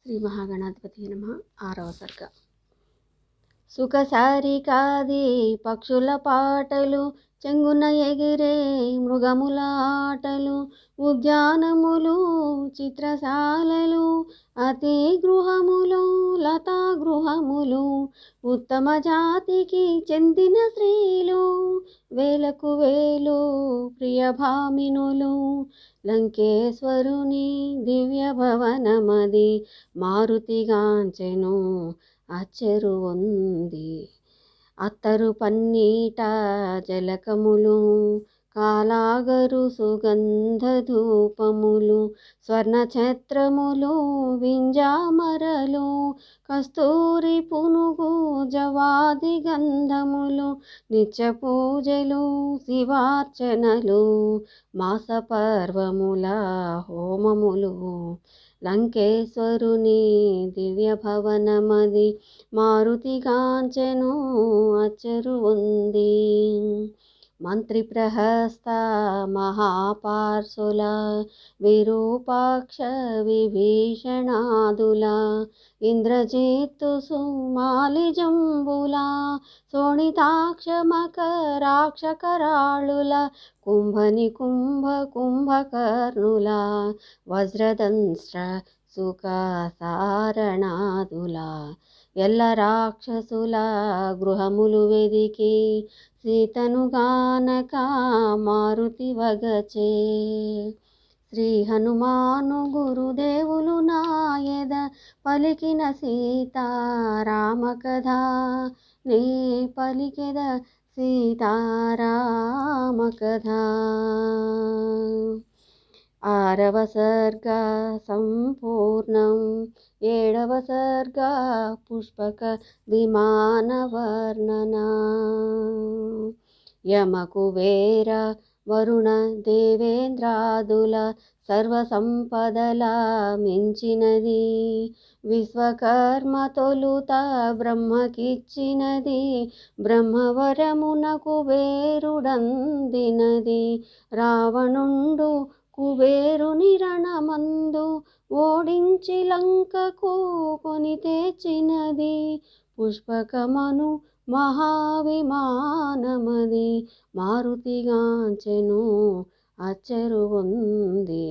శ్రీ మహాగణాధిపతి నమ ఆరవ సర్గ సుఖసారి కాది పక్షుల పాటలు చెంగున ఎగిరే మృగముల ఆటలు ఉద్యానములు చిత్రశాలలు అతి గృహములు లతా గృహములు ఉత్తమ జాతికి చెందిన స్త్రీలు వేలకు వేలు ప్రియభామినులు లంకేశ్వరుని దివ్య భవనమది మారుతిగాంచెను. అచ్చెరు ఉంది. అత్తరు పన్నీట జలకములు కాలాగరు సుగంధ ధూపములు స్వర్ణ ఛత్రములు వింజామరలు కస్తూరి పునుగు జవాది గంధములు నిత్య పూజలు శివార్చనలు మాసపర్వముల హోమములు. లంకేశ్వరుని దివ్య భవనమది మారుతిగాంచెను అచ్చరు ఉంది. మంత్రిప్రహస్త మహాపార్శుల విరూపాక్ష విభీషణాదుల ఇంద్రజిత్తు సుమాలి జంబుల శోణితాక్ష మకరాక్షకరాళుల కుంభని కుంభ కుంభకర్ణుల వజ్రదంశ్ర సుఖ సారణాదుల ఎల్ల రాక్షసుల గృహములు వెదికి సీతను గానక మారుతి వగచే. శ్రీ హనుమాను గురుదేవులు నాయద పలికిన సీతారామ కథ? నే పలికెద సీతారామ కథ? ఆరవ సర్గ సంపూర్ణం ఏడవ సర్గ పుష్పక విమాన వర్ణన యమకు వరుణ దేవేంద్రాదుల సర్వ సంపదలా మించినది. విశ్వకర్మ తొలుత బ్రహ్మకిచ్చినది. బ్రహ్మవరమునకు వేరుడందినది. రావణుండు కుబేరుని రణమందు ఓడించి లంకకు కొని తెచ్చినది పుష్పకమను మహావిమానమది మారుతిగాంచెను అచ్చరు ఉంది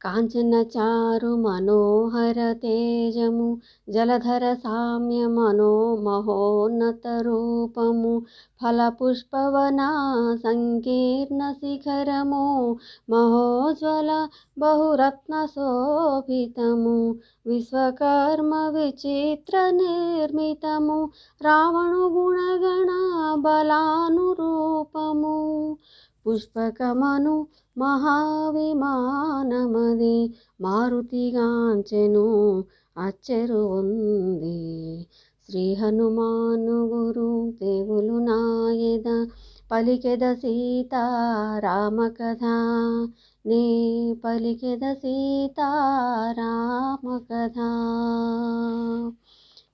కాంచన చారు మనోహర తేజము జలధర సామ్య మనో మహోన్నత రూపము ఫలపుష్పవనా సంకీర్ణ శిఖరము మహోజ్వల బహురత్న శోభితము విశ్వకర్మ విచిత్ర నిర్మితము రావణు గుణగణ బలానురూపము. పుష్పకమను మహావిమానమది మారుతిగాంచెను అచ్చెరు ఉంది. శ్రీ హనుమాను గురు దేవులు నాయద పలికెద సీతారామ కథ నే పలికెద సీతారామ కథ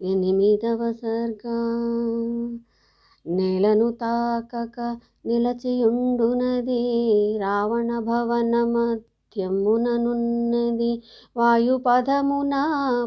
ఎనిమిదవ సర్గా నేలను తాకక నిలచియుండునది రావణ భవనమ మధ్యముననున్నది వాయుపదమున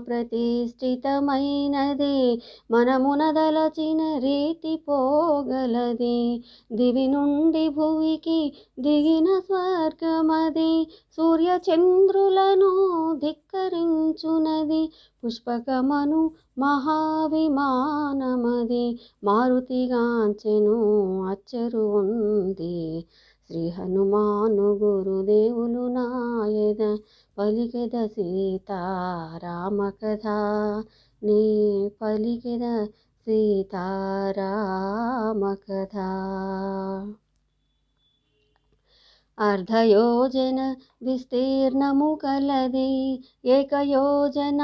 ప్రతిష్ఠితమైనది. మనమున దలచిన రీతి పోగలది. దివి నుండి భువికి దిగిన స్వర్గమది. సూర్యచంద్రులను ధిక్కరించునది. పుష్పకమను మహావిమానమది మారుతిగాంచెను అచ్చరు ఉంది. శ్రీ హనుమాను గురుదేవులు నాయన పలికెద సీతారామ కథ నే పలికెద సీతారామ కథ అర్ధయోజన విస్తీర్ణము కలది ఏకయోజన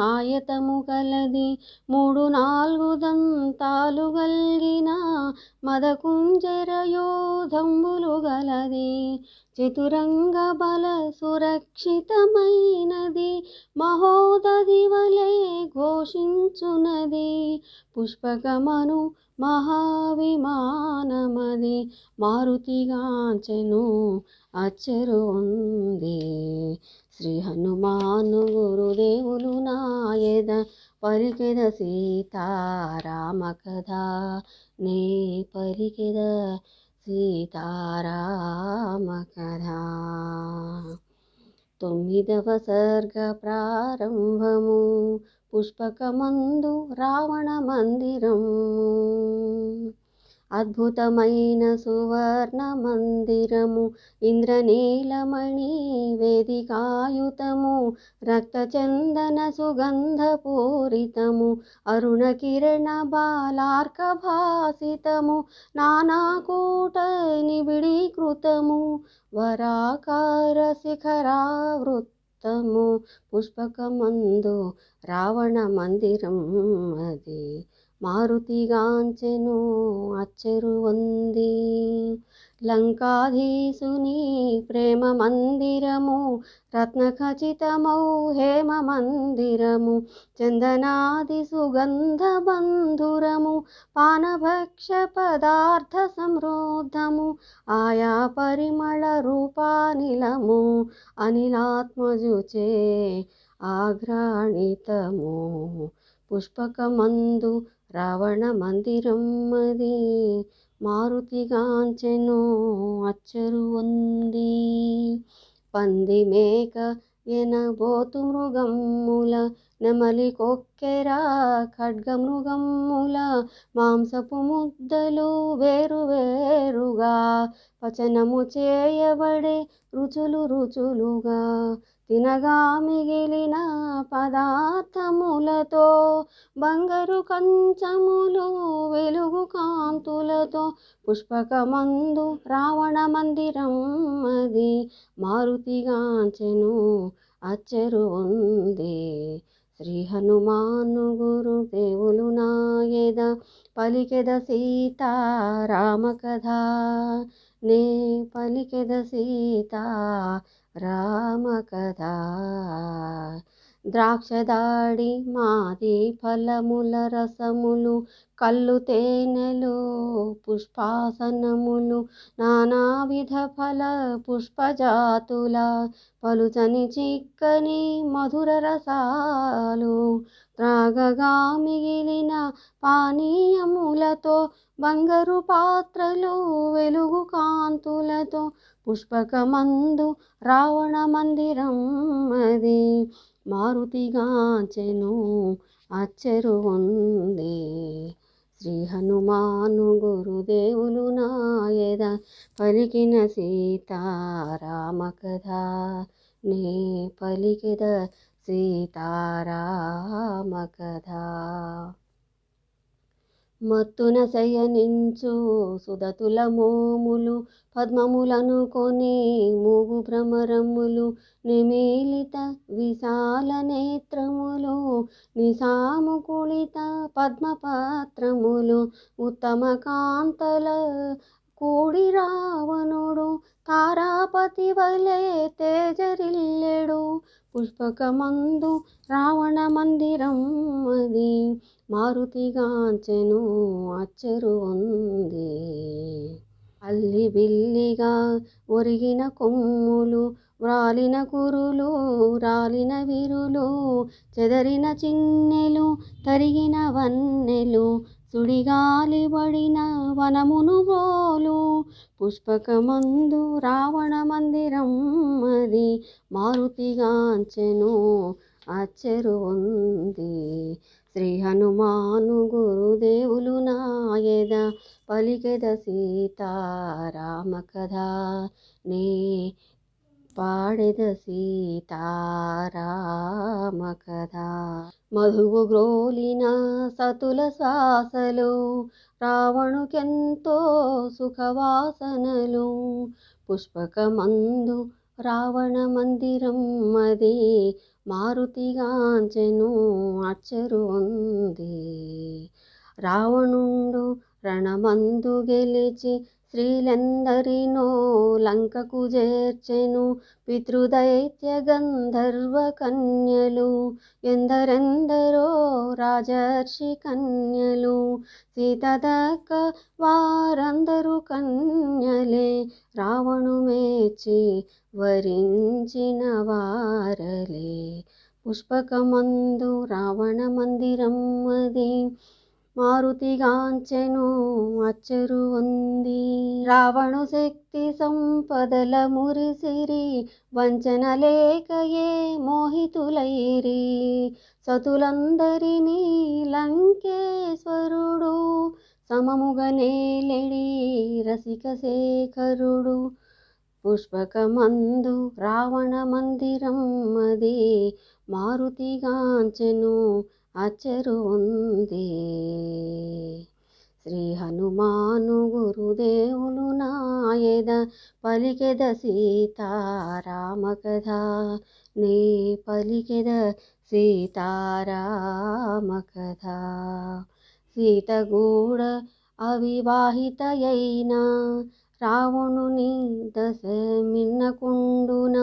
ఆయతము కలది. మూడు నాలుగు దంతాలు గల్గిన మదకుంజరయోధంబులు గలది. చతురంగ బల సురక్షితమైనది మహోదధి వలె ఘోషించునది. పుష్పకమను మహావిమానమది మారుతిగాంచెను అచ్చరు ఉంది. శ్రీ హనుమాను గురుదేవులు నాయద పరికెద సీతారామ కథ. నే పరికెద సీతారామ కథ. తొమ్మిదవ సర్గ ప్రారంభము. పుష్పకమందు రావణ మందిరము. అద్భుతమైన సువర్ణ మందిరము ఇంద్రనీలమణి వేదికాయుతము రక్తచందన సుగంధపూరితము అరుణ కిరణ బాలార్క భాసితము నానాకూట నిబిడీకృతము వరాకార శిఖరావృత్తము పుష్పకమందు రావణ మందిరం అది. మారుతిగాంచెను అచ్చెరువంది లంకాధీసుని ప్రేమ మందిరము రత్నఖచితమౌ హేమ మందిరము చందనాది సుగంధ బంధురము పానభక్ష పదార్థ సమృద్ధము ఆయా పరిమళ రూపానిలము అనిలాత్మజుచే ఆఘ్రాణితము. పుష్పకమందు రావణ మందిరం అది. మారుతిగాంచెను అచ్చరు ఉంది. పంది మేక ఎనబోతు మృగమ్ముల నెమలి కొక్కెర ఖడ్గ మృగమ్ముల మాంసపు ముద్దలు వేరు వేరుగా పచనము చేయబడే రుచులు రుచులుగా. తినగా మిగిలిన పదార్థములతో బంగారు కంచములు వెలుగు కాంతులతో పుష్పకమందు రావణ మందిరం అది మారుతిగాంచెను అచ్చెరు ఉంది. శ్రీ హనుమాను గురు దేవులు నాయద పలికెద సీతారామ కథ నే పలికెద సీతా రామకథా. ద్రాక్షదాడి మాది ఫలముల రసములు కళ్ళు తేనెలు పుష్పాసనములు నానావిధ ఫల పుష్పజాతుల పలుచని చిక్కని మధుర రసాలు త్రాగగా మిగిలిన పానీయములతో బంగారు పాత్రలు వెలుగు కాంతులతో పుష్పకమందు రావణ మందిరం అది మారుతిగాచెను అచ్చెరు ఉంది. శ్రీ హనుమాను గురుదేవులు నాయద పలికిన సీతారామ కథ. నే పలికిద సీతారామ కథ. మత్తున శయనించు సుదతుల మోములు పద్మములను కొని మూగు భ్రమరములు నిమీలిత విశాల నేత్రములు నిశాముకుళిత పద్మపాత్రములు ఉత్తమ కాంతల కూడి రావణుడు తారాపతి వలె తేజరిల్లెడు పుష్పకమందు రావణ మందిరం అది మారుతిగాంచెను అచ్చరు ఉంది. అల్లి బిల్లిగా ఒరిగిన కొమ్ములు వ్రాలిన కురులు రాలిన విరులు చెదరిన చిన్నెలు తరిగిన వన్నెలు సుడిగాలి పడిన వనమును బోలు. పుష్పకమందు రావణ మందిరం అది మారుతిగాంచెను అచ్చెరు ఉంది శ్రీ హనుమాను గురుదేవులు నాయద పలికెద సీతారామ కథ నే పాడెద సీతారామ కదా మధువు గ్రోలిన సతుల శ్వాసలు రావణుకెంతో సుఖవాసనలు. పుష్పకమందు రావణ మందిరం అది మారుతిగాంచెను అచ్చరు ఉంది. రావణుండు రణమందు గెలిచి స్త్రీలెందరినో లంకకు చేర్చెను. పితృదైత్య గంధర్వ కన్యలు. ఎందరెందరో రాజర్షి కన్యలు. సీత దక్క వారందరూ కన్యలే. రావణు మేచి వరించిన వారలే. పుష్పకమందు రావణ మందిరం అది. మారుతిగాంచెను అచ్చరు ఉంది రావణు శక్తి సంపదల మురిసిరి వంచన లేకయే మోహితులైరి సతులందరినీ లంకేశ్వరుడు సమముగనేలెడి రసిక శేఖరుడు. పుష్పకమందు రావణ మందిరం అది మారుతిగాంచెను అచ్చరు ఉంది. శ్రీ హనుమాను గురుదేవులు నాయద పలికెద సీతారామ కథ నే పలికెద సీతారామ కథ సీత గూడ రావణుని దశ మిన్నకుండున?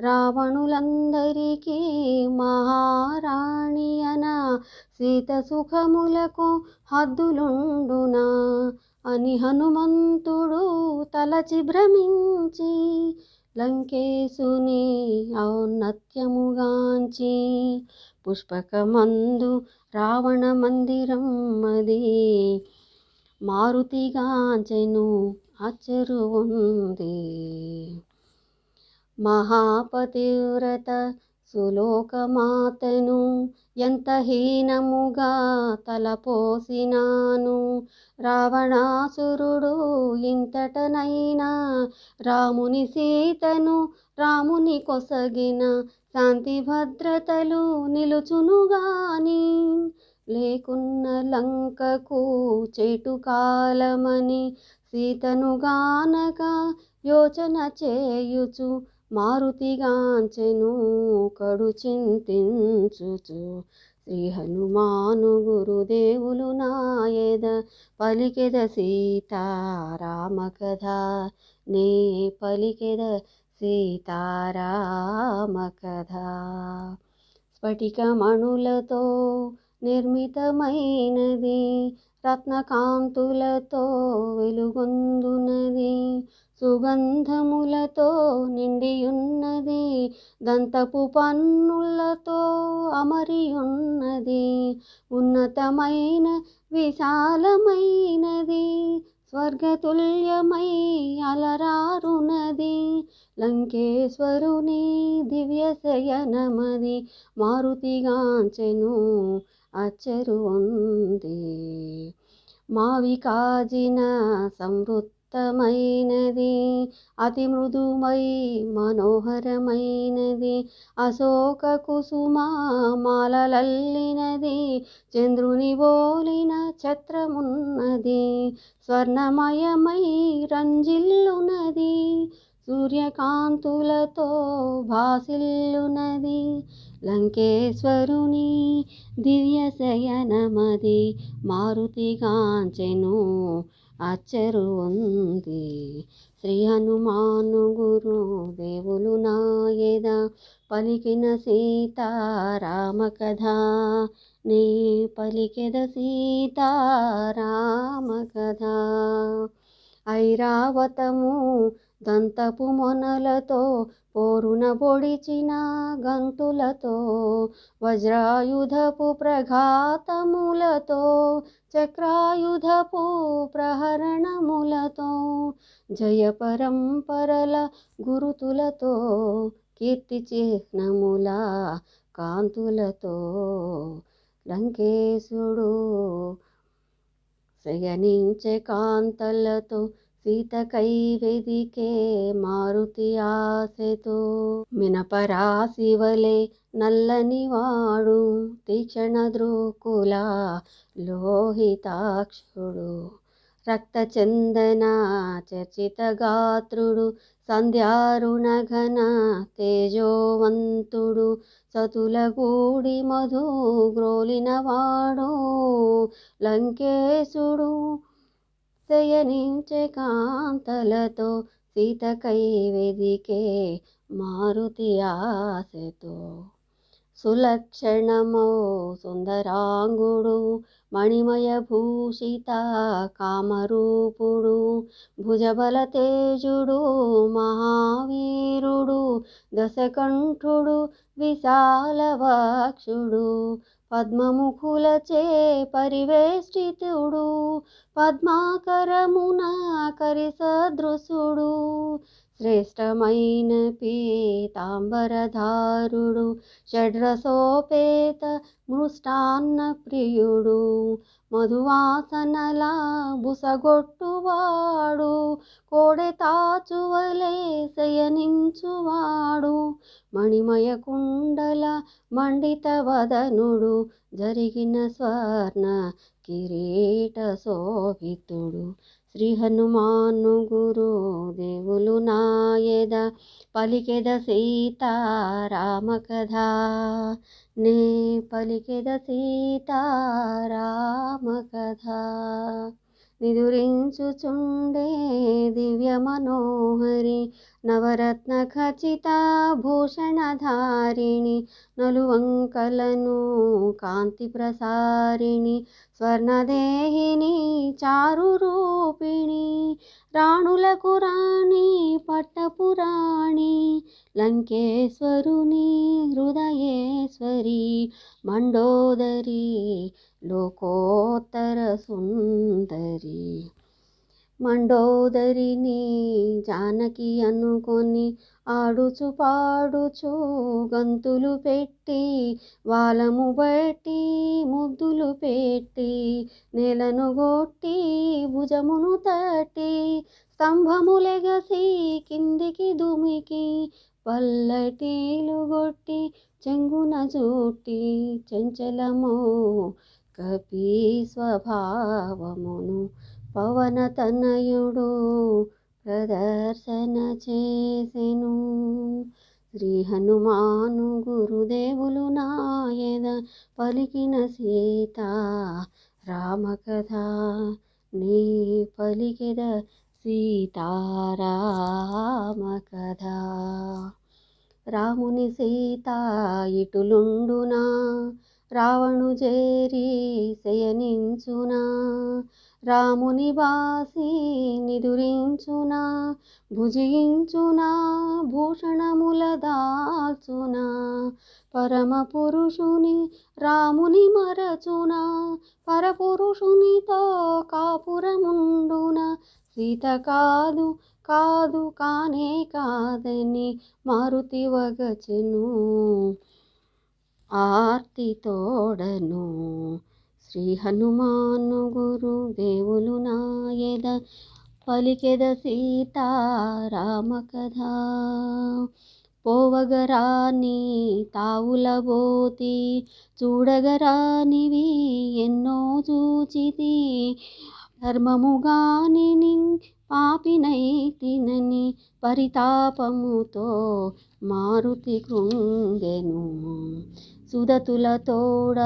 రావణులందరికీ మహారాణి అన సీత సుఖములకు హద్దులుండునా? అని హనుమంతుడు తలచి భ్రమించి లంకేశుని ఔన్నత్యముగాంచి పుష్పకమందు రావణ మందిరం అది మారుతిగాంచెను అచ్చరు ఉంది మహాపతివ్రత సులోకమాతను ఎంత హీనముగా తలపోసినాను. రావణాసురుడు ఇంతటనైనా రాముని సీతను రాముని కొసగిన శాంతి భద్రతలు నిలుచునుగాని లేకున్న లంకకు చెటు కాలమని సీతనుగానక యోచన చేయుచు మారుతిగాంచెను కడు చింతించుచు. శ్రీ హనుమాను గురుదేవులు నాయద పలికెద సీతారామ కథ నే పలికెద సీతారామ కథ స్ఫటికమణులతో నిర్మితమైనది రత్నకాంతులతో వెలుగొందునది సుగంధములతో నిండియున్నది దంతపు పన్నులతో అమరియున్నది ఉన్నతమైన విశాలమైనది స్వర్గతుల్యమై అలరారునది లంకేశ్వరుని దివ్య శయనమది మారుతిగాంచెను అచ్చరు ఉంది. మావి కాజిన సంవృత్తమైనది అతి మృదుమై మనోహరమైనది అశోక కుసుమ మాలలల్లినది చంద్రుని బోలిన ఛత్రమున్నది స్వర్ణమయమై రంజిల్లునది సూర్యకాంతులతో భాసిల్లునది లంకేశ్వరుని దివ్య శయనమది మారుతిగాంచెను అచ్చరు ఉంది శ్రీ హనుమాను గురు దేవులు నాయద పలికిన సీతారామ కథ నే పలికెద సీతారామ కథ ఐరావతము దంతపు మొనలతో పోరున పొడిచిన గంతులతో వజ్రాయుధపు ప్రఘాతములతో చక్రాయుధపు ప్రహరణములతో జయ పరంపరల గురుతులతో కీర్తి చిహ్నముల కాంతులతో. లంకేశుడు శయనించే కాంతలతో సీతకై వెదికే మారుతి ఆశతో మినపరాశివలే నల్లని వాడు తీక్షణ ద్రోకుల లోహితాక్షుడు. రక్తచందన చర్చిత గాత్రుడు సంధ్యారుణ ఘన తేజోవంతుడు సతుల గూడి మధు గ్రోలినవాడు లంకేశుడు శయనించే కాంతలతో సీతకై వెదికే మారుతి ఆశతో. సులక్షణమో సుందరాంగుడు మణిమయ భూషిత కామరూపుడు భుజబల తేజుడు మహావీరుడు దశకంఠుడు విశాలవాక్షుడు పద్మముఖులచే పరివేష్టితుడు పద్మాకరమున కరిసదృశుడు శ్రేష్టమైన పీతాంబరధారుడు షడ్రసోపేత మృష్టాన్న ప్రియుడు మధువాసనల బుసగొట్టువాడు కోడె తాచువలే శయనించువాడు మణిమయ కుండల మండిత వదనుడు జరిగిన స్వర్ణ కిరీట శోభితుడు. శ్రీ హనుమాను గురు దేవులు నాయద పలికెద సీతారామ కథ నే పలికెద సీతారామ కథ విదురించుచుండే దివ్య మనోహరి నవరత్న ఖచిత భూషణధారిణి నలువంకలను కాంతి ప్రసారిణి స్వర్ణదేహిని చారు రూపిణి రాణులకు రాణి పట్టపురాణి లంకేశ్వరుని హృదయేశ్వరి మండోదరి లోకోత్తర సుందరి. మండోదరిని జానకి అనుకొని ఆడుచు పాడుచు గంతులు పెట్టి వాళ్ళము బట్టి ముద్దులు పెట్టి నేలను గొట్టి భుజమును తట్టి స్తంభములెగసి కిందికి దుమికి పల్లటీలు గొట్టి చెంగున జూటి చెంచలము కపి స్వభావమును పవన తనయుడు ప్రదర్శన చేసెను. శ్రీ హనుమాను గురుదేవులు నాయద పలికిన సీత రామకథ నీ పలికిద సీతారామ కథ రాముని సీత ఇటులుండునా? రావణు చేరి శయనించునా? రాముని వాసి నిదురించునా భుజించునా భూషణముల దాల్చునా పరమ పురుషుని రాముని మరచునా పరపురుషునితో కాపురముండున సీత కాదు కాదు కానే కాదని మారుతి వగచెను ఆర్తి తోడను శ్రీ హనుమాను గురు దేవులు నాయద పలికెద సీతారామ కథ. పోవగరాని తావులబోతి చూడగరానివి ఎన్నో చూచితి. ధర్మముగాని పాపినైతినని పరితాపముతో మారుతి కృంగెను. సుదతుల తోడ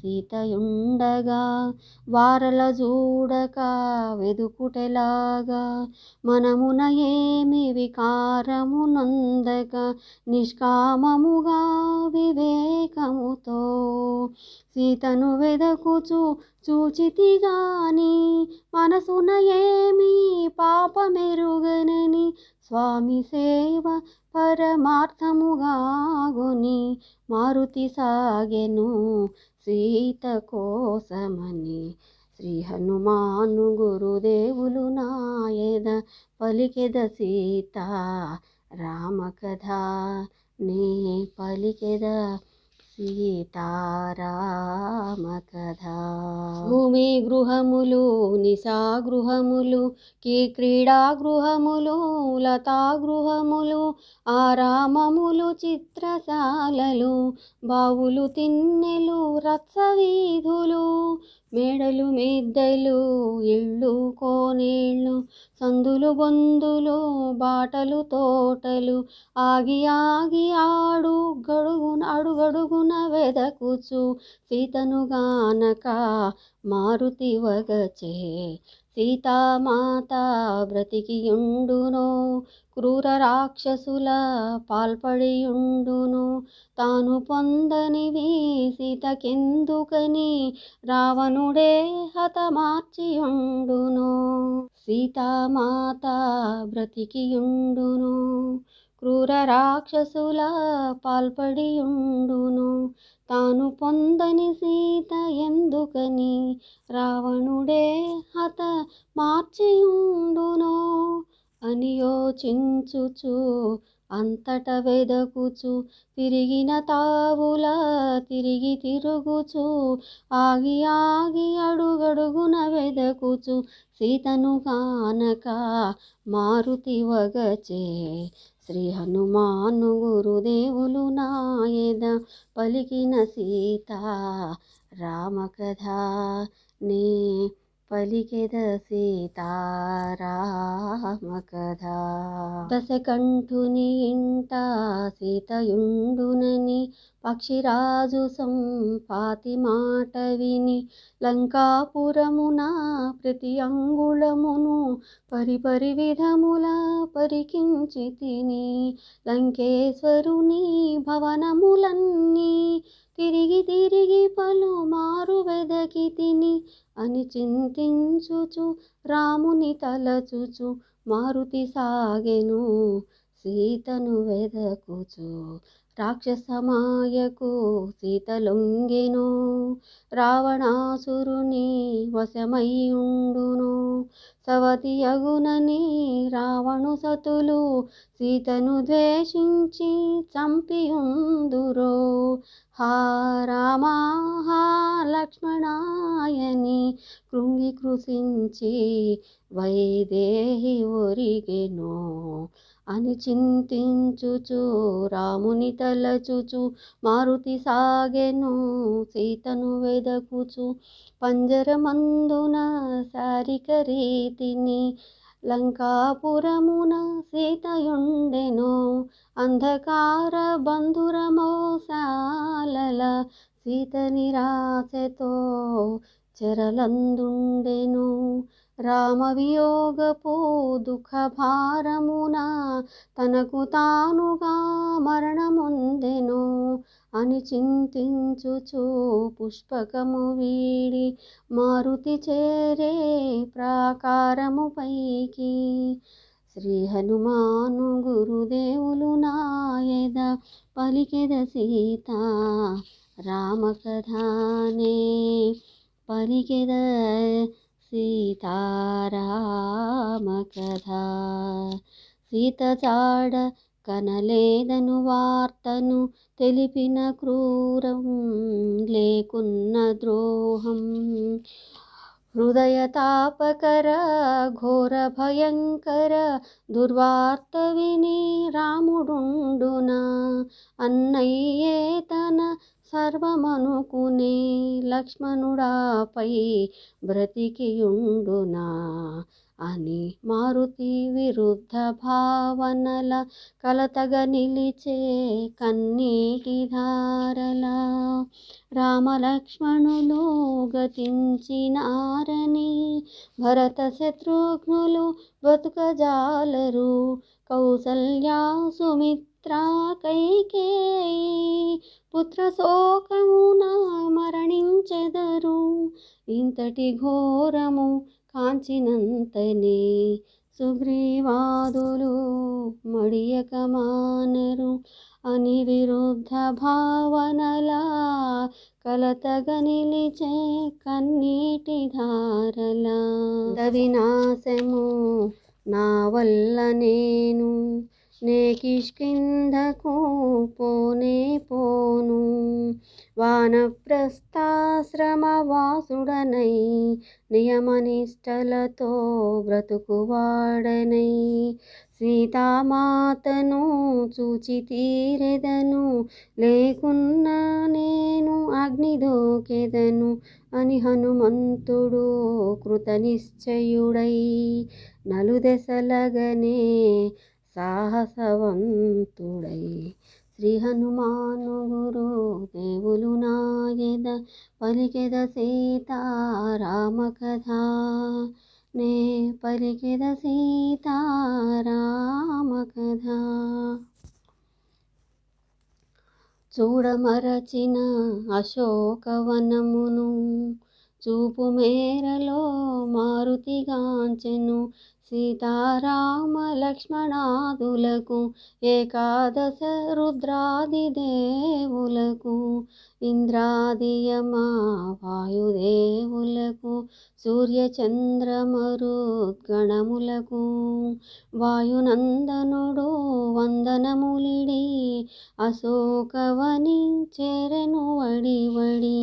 సీతయుండగా వారల చూడక వెదుకుటెలాగా. మనమున ఏమి వికారము నందక నిష్కామముగా వివేకముతో సీతను వెదకుచు చూచితి గాని మనసున ఏమి పాపమెరుగనని స్వామి సేవ పరమార్థముగాగుని మారుతి సాగెను సీత కోసమని. శ్రీ హనుమాను గురుదేవులు నాయద పలికెద సీత రామ కథ నే పలికెద సీతారామ కథ భూమి గృహములు నిశా గృహములు కీ క్రీడా గృహములు లతా గృహములు ఆరామములు చిత్రశాలలు బావులు తిన్నెలు రత్సవీధులు మేడలు మిద్దెలు ఇళ్ళు కోనేళ్ళు సందులు బొందులు బాటలు తోటలు ఆగి ఆగి ఆడు గడుగున అడుగడుగున వెదకుచు సీతను గానక మారుతి వగచే. సీతామాత బ్రతికియుండునో క్రూర రాక్షసుల పాల్పడియుండును తాను పొందనివి సీతకెందుకని? రావణుడే హతమార్చియుండును. సీతామాత బ్రతికియుండును. క్రూర రాక్షసుల పాల్పడియుండును. తాను పొందని సీత ఎందుకని? రావణుడే హత మార్చియుండునో అని యోచించుచు అంతట వెదకుచు తిరిగిన తావుల తిరిగి తిరుగుచు ఆగి ఆగి అడుగడుగున వెదకుచు సీతను కానక మారుతి వగచే. శ్రీ హనుమాను గురుదేవులు నాయద పలికిన సీత రామకథ నే పలికెద సీతారామ కథ దశకంఠుని ఇంట సీతయుండునని పక్షిరాజు సంపాతి మాట విని లంకాపురమున ప్రతి అంగుళమును పరిపరి విధముల పరికించి తిని లంకేశ్వరుని భవనములన్నీ తిరిగి తిరిగి పలుమారు వెదకి తిని అని చింతించుచు రాముని తలచుచు మారుతి సాగెను సీతను వెదకుచు. రాక్షసమాయకు సీతలొంగెను రావణాసురుని వశమై ఉండును సవతి అగునని రావణు సతులు సీతను ద్వేషించి చంపియుందురో. హా రామా హా లక్ష్మణాయని కృంగి కృషించి వైదేహి ఒరిగెనో. అని చింతించుచు రాముని తలచుచు మారుతి సాగెను సీతను వెదకుచు పంజరమందున శారిక రీతిని లంకాపురమున సీతయుండెను అంధకార బంధురమోసాలల సీత నిరాశతో చెరలందుండెను. రామవియోగపు దుఃఖ భారమున తనకు తానుగా మరణముందెను అని చింతించుచు పుష్పకము వీడి మారుతి చేరే ప్రాకారము పైకి. శ్రీ హనుమాను గురుదేవులు నాయద పలికెద సీత రామకథానే పలికెద సీతారామ కథ సీత చాడ కనలేదను వార్తను తెలిపిన క్రూరం లేకున్న ద్రోహం. హృదయ తాపకర ఘోర భయంకర దుర్వార్త విని రాముడుండునా? అన్నయ్యే తన సర్వమనుకునే లక్ష్మణుడాపై బ్రతికియుండునా? అని మారుతి విరుద్ధ భావనల కలతగా నిలిచే కన్నీటి ధారల రామలక్ష్మణులు గతించినారని భరత శత్రుఘ్నులు బతుకజాలరు కౌసల్యా సుమిత్ర కైకేయి పుత్రశోకమున మరణించెదరు. ఇంతటి ఘోరము కాంచినంతనే సుగ్రీవాదులు మడియక మానరు. అని విరుద్ధ భావనలా కలతగా నిలిచే కన్నీటి ధారల. వినాశము నా వల్ల నేను నే కిష్కింధకు పోనే. పోను వానప్రస్థాశ్రమవాసుడనై నియమనిష్టలతో బ్రతుకువాడనై. సీతామాతను చూచి తీరెదను లేకున్నా నేను అగ్నిదోకెదను అని హనుమంతుడు కృతనిశ్చయుడై నలుదెసలగనే సాహసవంతుడై శ్రీ హనుమాను గురు దేవులు నాయద పలికెద సీతారామ కథ నే పలికెద సీతారామ కథ చూడమరచిన అశోకవనమును చూపు మేరలో మారుతిగాంచెను సీతారామ లక్ష్మణాదులకు ఏకాదశ రుద్రాది దేవులకు ఇంద్రాదియమా వాయుదేవులకు సూర్యచంద్రమరుద్గణములకు వాయునందనుడు వందనములిడి అశోకవని చెరెను వడి వడి